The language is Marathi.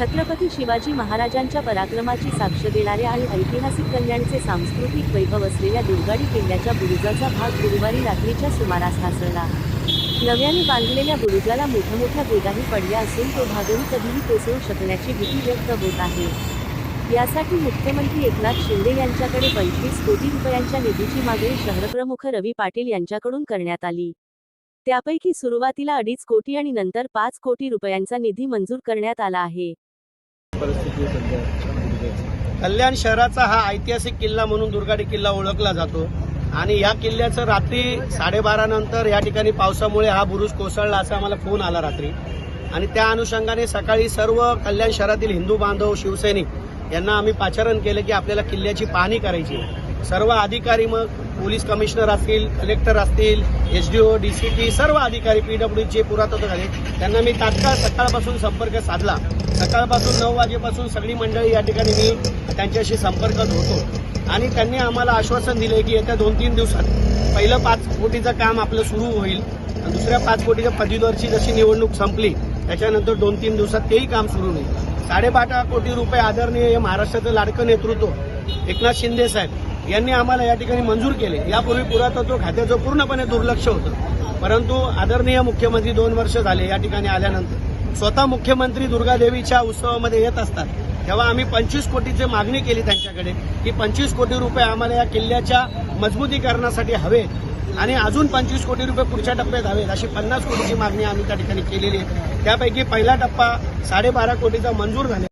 छत्रपती शिवाजी महाराजांच्या पराक्रमाची साक्ष देणाऱ्या आणि ऐतिहासिक कल्याणचे सांस्कृतिक वैभव असलेल्या दुर्गाडी किल्ल्याच्या बुरुजाचा भाग गुरुवारी रात्रीच्या सुमारास ढासळला. नव्याने बांधलेल्या बुरुजाला मोठमोठ्या गोदाही पडल्या असून तो भागही कधीही कोसळू शकण्याची भीती व्यक्त होत आहे. यासाठी मुख्यमंत्री एकनाथ शिंदे यांच्याकडे पंचवीस कोटी रुपयांच्या निधीची मागणी शहरप्रमुख रवी पाटील यांच्याकडून करण्यात आली. त्यापैकी सुरुवातीला अडीच कोटी आणि नंतर पाच कोटी रुपयांचा निधी मंजूर करण्यात आला आहे. परिस्थिती सध्या. कल्याण शहराचा हा ऐतिहासिक किल्ला म्हणून दुर्गाडी किल्ला ओळखला जातो. आणि या किल्ल्याचं रात्री साडेबारा नंतर या ठिकाणी पावसामुळे हा बुरुज कोसळला असा आम्हाला फोन आला रात्री. आणि त्या अनुषंगाने सकाळी सर्व कल्याण शहरातील हिंदू बांधव शिवसैनिक यांना आम्ही पाचारण केलं की आपल्याला किल्ल्याची पाहणी करायची आहे. सर्व अधिकारी मग पोलीस कमिशनर असतील कलेक्टर असतील एसडीओ डीसीपी सर्व अधिकारी पीडब्ल्यूचे पुरातत्व झाले. त्यांना मी तात्काळ सकाळपासून संपर्क साधला. सकाळपासून नऊ वाजेपासून सगळी मंडळी या ठिकाणी मी त्यांच्याशी संपर्कात होतो आणि त्यांनी आम्हाला आश्वासन दिले की येत्या दोन तीन दिवसात पहिलं पाच कोटीचं काम आपलं सुरू होईल. दुसऱ्या पाच कोटीच्या पदवीवरची जशी निवडणूक संपली त्याच्यानंतर दोन तीन दिवसात तेही काम सुरू होईल. साडेबारा कोटी रुपये आदरणीय महाराष्ट्राचं लाडकं नेतृत्व एकनाथ शिंदे साहेब यांनी आम्हाला या ठिकाणी मंजूर केले. यापूर्वी पुरातत्व खात्याचं पूर्णपणे दुर्लक्ष होतं. परंतु आदरणीय मुख्यमंत्री दोन वर्ष झाले या ठिकाणी आल्यानंतर. स्वतः मुख्यमंत्री दुर्गादेवीच्या उत्सवामध्ये येत असतात. तेव्हा आम्ही पंचवीस कोटीची मागणी केली त्यांच्याकडे की पंचवीस कोटी रुपये आम्हाला या किल्ल्याच्या मजबूतीकरणासाठी हवेत आणि अजून पंचवीस कोटी रुपये पुढच्या टप्प्यात हवेत अशी पन्नास कोटीची मागणी आम्ही त्या ठिकाणी केलेली आहे. त्यापैकी पहिला टप्पा साडेबारा कोटीचा मंजूर झाला.